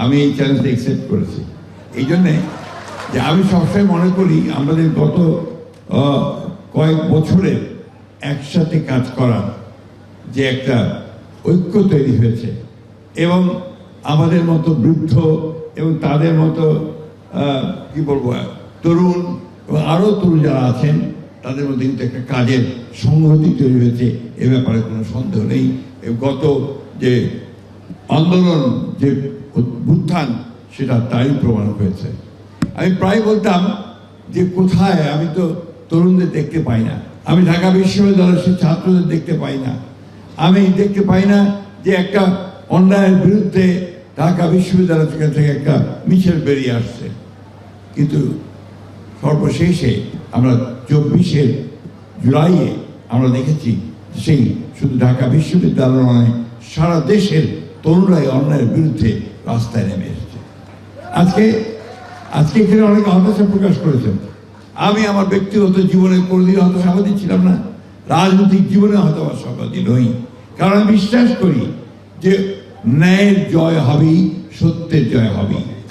আমি এই চ্যালেঞ্জটা অ্যাকসেপ্ট করেছি। এই জন্যে যে আমি সবসময় মনে করি, আমাদের গত কয়েক বছরের একসাথে কাজ করা যে একটা ঐক্য তৈরি হয়েছে এবং আমাদের মতো বৃদ্ধ এবং তাদের মতো কি বলব, তরুণ এবং আরও তরুণ যারা আছেন, তাদের মধ্যে কিন্তু একটা কাজের সংহতি তৈরি হয়েছে। এ ব্যাপারে কোনো সন্দেহ নেই। গত যে আন্দোলন যে উত্থান, সেটা তাই প্রমাণ হয়েছে। আমি প্রায় বলতাম যে কোথায়, আমি তো তরুণদের দেখতে পাই না। আমি ঢাকা বিশ্ববিদ্যালয়ের সে ছাত্রদের দেখতে পাই না। আমি দেখতে পাই না যে একটা অন্যায়ের বিরুদ্ধে ঢাকা বিশ্ববিদ্যালয় থেকে থেকে একটা মিছিল বেরিয়ে আসছে। কিন্তু সর্বশেষে আমরা চব্বিশের জুলাইয়ে আমরা দেখেছি সেই শুধু ঢাকা বিশ্ববিদ্যালয় নয়, সারা দেশের তরুণরাই অন্যায়ের বিরুদ্ধে রাস্তায় নেমে এসেছে। আজকে আজকে এখানে অনেকে হতাশা প্রকাশ করেছেন। আমি আমার ব্যক্তিগত জীবনে কোনোদিন হতাশাবাদী ছিলাম না। রাজনৈতিক জীবনে হতাশাবাদী নই। কারণ আমি বিশ্বাস করি যে ন্যায়ের জয় হবেই, সত্যের জয় হবেই।